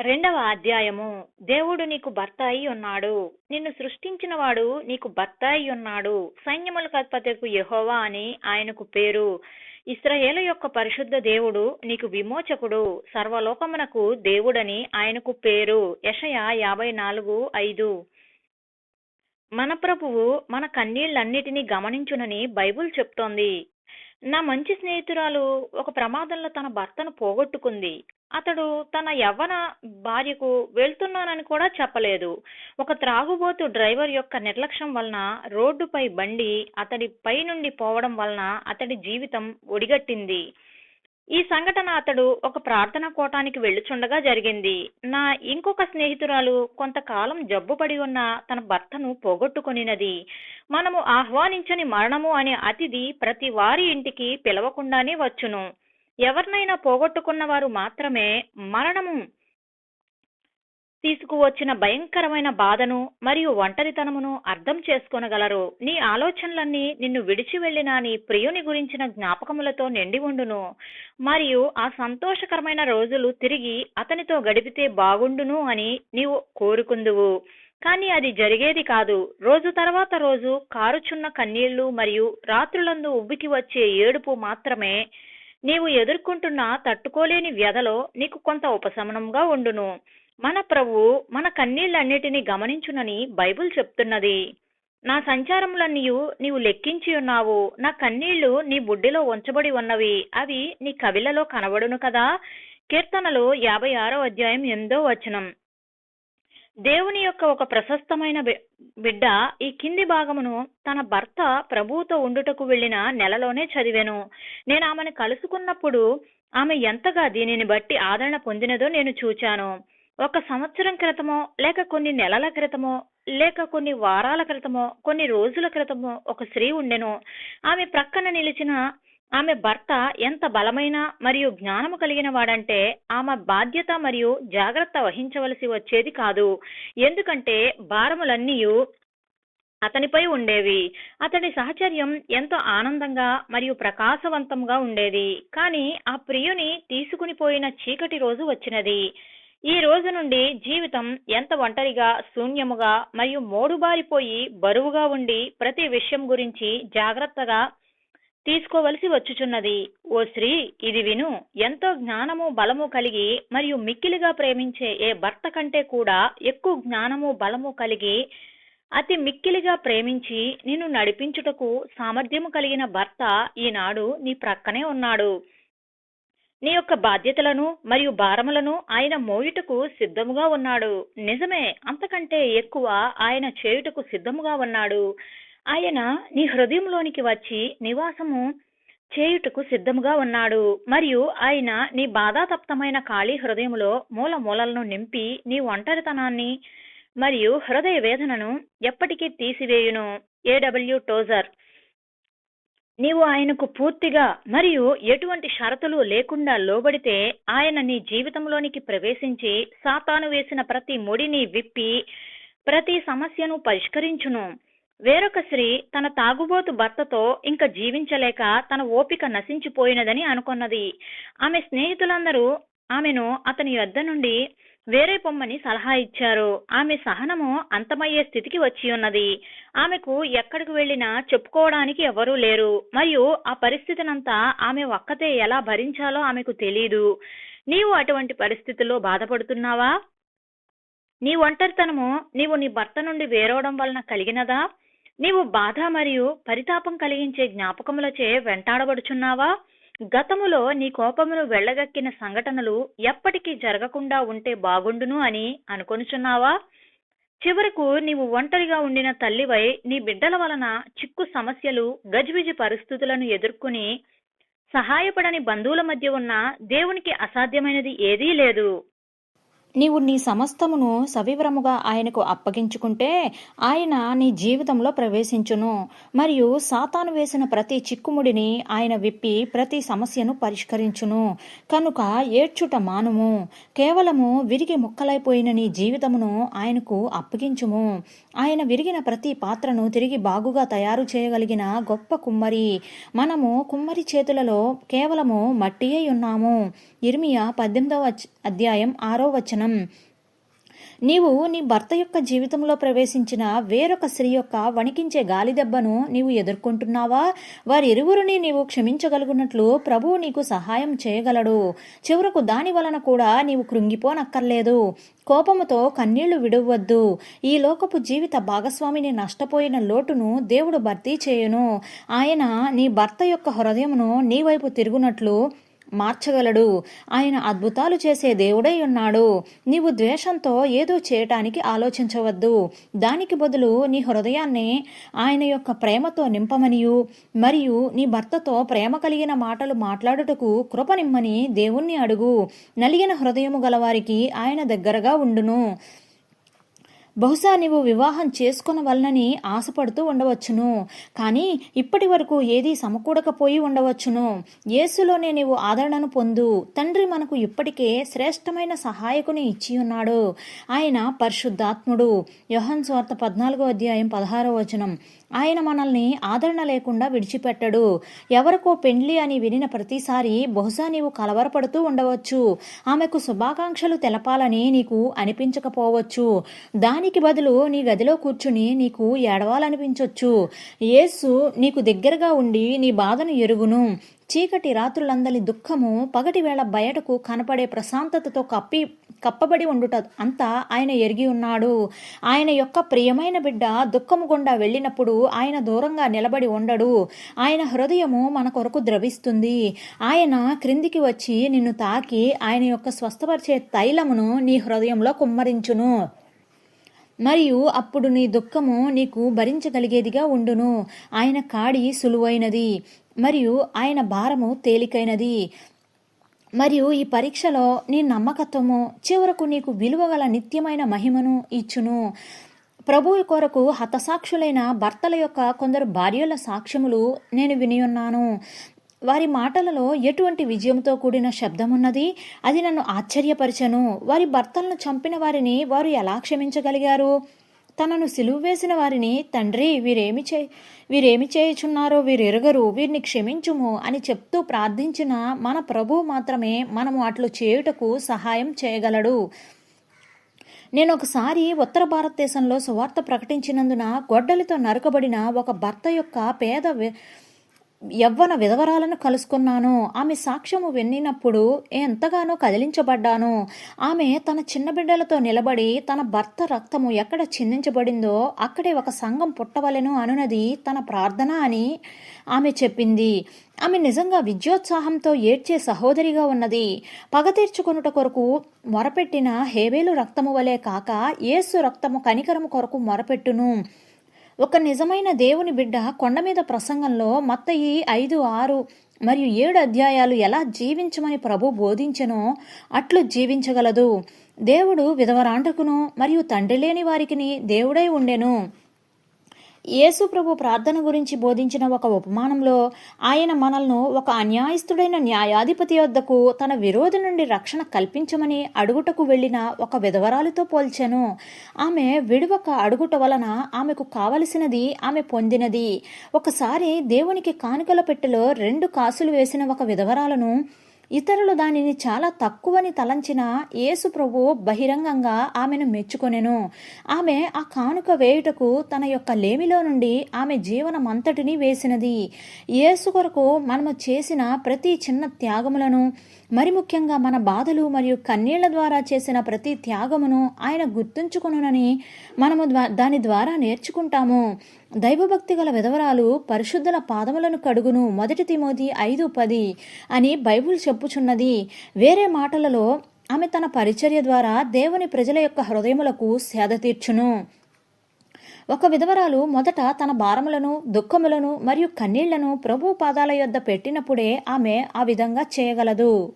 రెండవ అధ్యాయము. దేవుడు నీకు భర్త అయి ఉన్నాడు. నిన్ను సృష్టించినవాడు నీకు భర్త అయి ఉన్నాడు. సైన్యములకు అధిపతికు యెహోవా అని ఆయనకు పేరు. ఇస్రాయేలు యొక్క పరిశుద్ధ దేవుడు నీకు విమోచకుడు. సర్వలోకమునకు దేవుడని ఆయనకు పేరు. యషయ యాభై నాలుగు ఐదు. మన ప్రభువు మన కన్నీళ్ళన్నిటినీ గమనించునని బైబుల్ చెప్తోంది. నా మంచి స్నేహితురాలు ఒక ప్రమాదంలో తన భర్తను పోగొట్టుకుంది. అతడు తన యవ్వన భార్యకు వెళ్తున్నానని కూడా చెప్పలేదు. ఒక త్రాగుబోతు డ్రైవర్ యొక్క నిర్లక్ష్యం వలన రోడ్డుపై బండి అతడి పై నుండి పోవడం వలన అతడి జీవితం ఒడిగట్టింది. ఈ సంఘటన అతడు ఒక ప్రార్థన కోటానికి వెళ్ళుచుండగా జరిగింది. నా ఇంకొక స్నేహితురాలు కొంతకాలం జబ్బుపడి ఉన్న తన భర్తను పోగొట్టుకొనినది. మనము ఆహ్వానించని మరణము అనే అతిథి ప్రతి వారి ఇంటికి పిలవకుండానే వచ్చును. ఎవరినైనా పోగొట్టుకున్న వారు మాత్రమే మరణము తీసుకువచ్చిన భయంకరమైన బాధను మరియు ఒంటరితనమును అర్థం చేసుకొనగలరు. నీ ఆలోచనలన్నీ నిన్ను విడిచి వెళ్ళిన నీ ప్రియుని గురించిన జ్ఞాపకములతో నిండి ఉండును. మరియు ఆ సంతోషకరమైన రోజులు తిరిగి అతనితో గడిపితే బాగుండును అని నీవు కోరుకుందువు. కానీ అది జరిగేది కాదు. రోజు తర్వాత రోజు కారుచున్న కన్నీళ్ళు మరియు రాత్రులందు ఉబ్బికి వచ్చే ఏడుపు మాత్రమే నీవు ఎదుర్కొంటున్న తట్టుకోలేని వ్యధలో నీకు కొంత ఉపశమనంగా ఉండును. మన ప్రభు మన కన్నీళ్ళన్నిటినీ గమనించునని బైబుల్ చెప్తున్నది. నా సంచారములన్నీయు నీవు లెక్కించి ఉన్నావు. నా కన్నీళ్ళు నీ బుడ్డిలో ఉంచబడి ఉన్నవి. అవి నీ కవిలలో కనబడును కదా. కీర్తనలు యాభై ఆరో అధ్యాయం ఎనిమిదో వచనం. దేవుని యొక్క ఒక ప్రశస్తమైన బిడ్డ ఈ కింది భాగమును తన భర్త ప్రభువుతో ఉండుటకు వెళ్ళిన నెలలోనే చదివాను. నేను ఆమెను కలుసుకున్నప్పుడు ఆమె ఎంతగా దీనిని బట్టి ఆదరణ పొందినదో నేను చూచాను. ఒక సంవత్సరం క్రితమో లేక కొన్ని నెలల క్రితమో లేక కొన్ని వారాల క్రితమో కొన్ని రోజుల క్రితమో ఒక స్త్రీ ఉండెను. ఆమె ప్రక్కన నిలిచిన ఆమె భర్త ఎంత బలమైన మరియు జ్ఞానము కలిగిన వాడంటే ఆమె బాధ్యత మరియు జాగ్రత్త వహించవలసి వచ్చేది కాదు. ఎందుకంటే భారములన్నీ అతనిపై ఉండేవి. అతడి సహచర్యం ఎంతో ఆనందంగా మరియు ప్రకాశవంతంగా ఉండేది. కానీ ఆ ప్రియుని తీసుకుని పోయిన చీకటి రోజు వచ్చినది. ఈ రోజు నుండి జీవితం ఎంత ఒంటరిగా శూన్యముగా మరియు మోడుబారిపోయి బరువుగా ఉండి ప్రతి విషయం గురించి జాగ్రత్తగా తీసుకోవలసి వచ్చుచున్నది. ఓ స్త్రీ ఇది విను ఎంతో జ్ఞానము బలము కలిగి మరియు మిక్కిలిగా ప్రేమించే ఏ భర్త కంటే కూడా ఎక్కువ జ్ఞానము బలము కలిగి అతి మిక్కిలిగా ప్రేమించి నిన్ను నడిపించుటకు సామర్థ్యము కలిగిన భర్త ఈనాడు నీ ప్రక్కనే ఉన్నాడు. నీ యొక్క బాధ్యతలను మరియు భారములను ఆయన మోయుటకు సిద్ధముగా ఉన్నాడు. నిజమే అంతకంటే ఎక్కువ ఆయన చేయుటకు సిద్ధముగా ఉన్నాడు. ఆయన నీ హృదయంలోనికి వచ్చి నివాసము చేయుటకు సిద్ధముగా ఉన్నాడు. మరియు ఆయన నీ బాధాతప్తమైన ఖాళీ హృదయంలో మూల మూలలను నింపి నీ ఒంటరితనాన్ని మరియు హృదయ వేదనను ఎప్పటికీ తీసివేయును. ఏడబ్ల్యూ టోజర్ నీవు ఆయనకు పూర్తిగా మరియు ఎటువంటి షరతులు లేకుండా లోబడితే ఆయన నీ జీవితంలోనికి ప్రవేశించి సాతాను వేసిన ప్రతి ముడిని విప్పి ప్రతి సమస్యను పరిష్కరించును. వేరొక స్త్రీ తన తాగుబోతు భర్తతో ఇంకా జీవించలేక తన ఓపిక నశించిపోయినదని అనుకున్నది. ఆమె స్నేహితులందరూ ఆమెను అతని యొద్ద నుండి వేరే పొమ్మని సలహా ఇచ్చారు. ఆమె సహనము అంతమయ్యే స్థితికి వచ్చి ఉన్నది. ఆమెకు ఎక్కడికి వెళ్ళినా చెప్పుకోవడానికి ఎవరూ లేరు. మరియు ఆ పరిస్థితినంతా ఆమె ఒక్కతే ఎలా భరించాలో ఆమెకు తెలియదు నీవు అటువంటి పరిస్థితుల్లో బాధపడుతున్నావా? నీ ఒంటరితనము నీవు నీ భర్త నుండి వేరవడం వలన కలిగినదా? నీవు బాధ మరియు పరితాపం కలిగించే జ్ఞాపకములచే వెంటాడబడుచున్నావా? గతములో నీ కోపమును వెళ్ళగక్కిన సంఘటనలు ఎప్పటికీ జరగకుండా ఉంటే బాగుండును అని అనుకొనుచున్నావా? చివరకు నీవు ఒంటరిగా ఉండిన తల్లివై నీ బిడ్డల వలన చిక్కు సమస్యలు గజిబిజి పరిస్థితులను ఎదుర్కొని సహాయపడని బంధువుల మధ్య ఉన్న దేవునికి అసాధ్యమైనది ఏదీ లేదు. నీవు నీ సమస్తమును సవివరముగా ఆయనకు అప్పగించుకుంటే ఆయన నీ జీవితంలో ప్రవేశించును. మరియు సాతాను వేసిన ప్రతి చిక్కుముడిని ఆయన విప్పి ప్రతి సమస్యను పరిష్కరించును. కనుక ఏడ్చుట మానుము. కేవలము విరిగి ముక్కలైపోయిన నీ జీవితమును ఆయనకు అప్పగించుము. ఆయన విరిగిన ప్రతి పాత్రను తిరిగి బాగుగా తయారు చేయగలిగిన గొప్ప కుమ్మరి. మనము కుమ్మరి చేతులలో కేవలము మట్టియే ఉన్నాము. ఇర్మియా పద్దెనిమిదవ అధ్యాయం ఆరో వచనం వచనం నీవు నీ భర్త యొక్క జీవితంలో ప్రవేశించిన వేరొక స్త్రీ యొక్క వణికించే గాలి దెబ్బను నీవు ఎదుర్కొంటున్నావా? వారిరువురిని నీవు క్షమించగలుగునట్లు ప్రభువు నీకు సహాయం చేయగలడు. చివరకు దాని వలన కూడా నీవు కృంగిపోనక్కర్లేదు. కోపముతో కన్నీళ్ళు విడవద్దు. ఈ లోకపు జీవిత భాగస్వామిని నష్టపోయిన లోటును దేవుడు భర్తీ చేయును. ఆయన నీ భర్త యొక్క హృదయమును నీ వైపు తిరుగునట్లు మార్చగలడు. ఆయన అద్భుతాలు చేసే దేవుడై ఉన్నాడు. నీవు ద్వేషంతో ఏదో చేయటానికి ఆలోచించవద్దు. దానికి బదులు నీ హృదయాన్ని ఆయన యొక్క ప్రేమతో నింపమనియు. మరియు నీ భర్తతో ప్రేమ కలిగిన మాటలు మాట్లాడుటకు కృపనిమ్మని దేవుణ్ణి అడుగు. నలిగిన హృదయము గలవారికి ఆయన దగ్గరగా ఉండును. బహుశా నీవు వివాహం చేసుకొనవలనని ఆశపడుతూ ఉండవచ్చును. కానీ ఇప్పటి వరకు ఏదీ సమకూడకపోయి ఉండవచ్చును. యేసులోనే నీవు ఆదరణను పొందు. తండ్రి మనకు ఇప్పటికే శ్రేష్టమైన సహాయకుని ఇచ్చి ఉన్నాడు. ఆయన పరిశుద్ధాత్ముడు. యోహన్ స్వార్థ పద్నాలుగో అధ్యాయం పదహారో వచనం. ఆయన మనల్ని ఆదరణ లేకుండా విడిచిపెట్టడు. ఎవరికో పెండ్లి అని వినిన ప్రతిసారి బహుశా నీవు కలవరపడుతూ ఉండవచ్చు. ఆమెకు శుభాకాంక్షలు తెలపాలని నీకు అనిపించకపోవచ్చు. దాని దానికి బదులు నీ గదిలో కూర్చుని నీకు ఏడవాలనిపించొచ్చు. యేసు నీకు దగ్గరగా ఉండి నీ బాధను ఎరుగును. చీకటి రాత్రులందలి దుఃఖము పగటి వేళ బయటకు కనపడే ప్రశాంతతతో కప్పి కప్పబడి ఉండుట అంతా ఆయన ఎరిగి ఉన్నాడు. ఆయన యొక్క ప్రియమైన బిడ్డ దుఃఖము గుండా వెళ్ళినప్పుడు ఆయన దూరంగా నిలబడి ఉండడు. ఆయన హృదయము మన కొరకు ద్రవిస్తుంది. ఆయన క్రిందికి వచ్చి నిన్ను తాకి ఆయన యొక్క స్వస్థపరిచే తైలమును నీ హృదయంలో కుమ్మరించును. మరియు అప్పుడు నీ దుఃఖము నీకు భరించగలిగేదిగా ఉండును. ఆయన కాడి సులువైనది మరియు ఆయన భారము తేలికైనది. మరియు ఈ పరీక్షలో నీ నమ్మకత్వము చివరకు నీకు విలువగల నిత్యమైన మహిమను ఇచ్చును. ప్రభువు కొరకు హతసాక్షులైన భర్తల యొక్క కొందరు భార్యల సాక్ష్యములు నేను వినియున్నాను వారి మాటలలో ఎటువంటి విజయంతో కూడిన శబ్దమున్నది? అది నన్ను ఆశ్చర్యపరచను. వారి భర్తలను చంపిన వారిని వారు ఎలా క్షమించగలిగారు? తనను సిలువు వేసిన వారిని తండ్రి వీరేమి చే వీరేమి చేయుచున్నారో వీరెరగరు వీరిని క్షమించుము అని చెప్తూ ప్రార్థించిన మన ప్రభు మాత్రమే మనము అట్లు చేయుటకు సహాయం చేయగలడు. నేను ఒకసారి ఉత్తర భారతదేశంలో సువార్త ప్రకటించినందున గొడ్డలితో నరకబడిన ఒక భర్త యొక్క పేద యవ్వన విధవరాలను కలుసుకున్నాను. ఆమె సాక్ష్యము వినినప్పుడు ఎంతగానో కదిలించబడ్డాను. ఆమె తన చిన్న బిడ్డలతో నిలబడి తన భర్త రక్తము ఎక్కడ చిందించబడిందో అక్కడే ఒక సంఘం పుట్టవలెను అనునది తన ప్రార్థన అని ఆమె చెప్పింది. ఆమె నిజంగా విద్యోత్సాహంతో ఏడ్చే సహోదరిగా ఉన్నది. పగ తీర్చుకొనుట కొరకు మొరపెట్టిన హేబేలు రక్తము వలె కాక యేసు రక్తము కనికరము కొరకు మొరపెట్టును. ఒక నిజమైన దేవుని బిడ్డ కొండ మీద ప్రసంగంలో మత్తయి ఐదు ఆరు మరియు ఏడు అధ్యాయాలు ఎలా జీవించమని ప్రభు బోధించెనో అట్లు జీవించగలదు. దేవుడు విధవరాంటకును మరియు తండ్రి లేని వారికిని దేవుడై ఉండెను. యేసు ప్రభు ప్రార్థన గురించి బోధించిన ఒక ఉపమానంలో ఆయన మనల్ని ఒక అన్యాయస్తుడైన న్యాయాధిపతి వద్దకు తన విరోధి నుండి రక్షణ కల్పించమని అడుగుటకు వెళ్ళిన ఒక విధవరాలితో పోల్చాను. ఆమె విడువక అడుగుట వలన ఆమెకు కావలసినది ఆమె పొందినది. ఒకసారి దేవునికి కానుకల పెట్టెలో రెండు కాసులు వేసిన ఒక విధవరాలను ఇతరులు దానిని చాలా తక్కువని తలంచిన యేసు ప్రభు బహిరంగంగా ఆమెను మెచ్చుకొనెను. ఆమె ఆ కానుక వేయుటకు తన యొక్క లేమిలో నుండి ఆమె జీవనమంతటిని వేసినది. యేసు కొరకు మనము చేసిన ప్రతి చిన్న త్యాగములను మరి ముఖ్యంగా మన బాధలు మరియు కన్నీళ్ళ ద్వారా చేసిన ప్రతి త్యాగమును ఆయన గుర్తుంచుకొనునని మనము దాని ద్వారా నేర్చుకుంటాము. దైవభక్తి గల విధవరాలు పరిశుద్ధుల పాదములను కడుగును. మొదటి తిమోది ఐదు పది అని బైబుల్ చెప్పుచున్నది. వేరే మాటలలో ఆమె తన పరిచర్య ద్వారా దేవుని ప్రజల యొక్క హృదయములకు సేద తీర్చును. ఒక విధవరాలు మొదట తన భారములను దుఃఖములను మరియు కన్నీళ్ళను ప్రభు పాదాల యొద్ద పెట్టినప్పుడే ఆమె ఆ విధంగా చేయగలదు.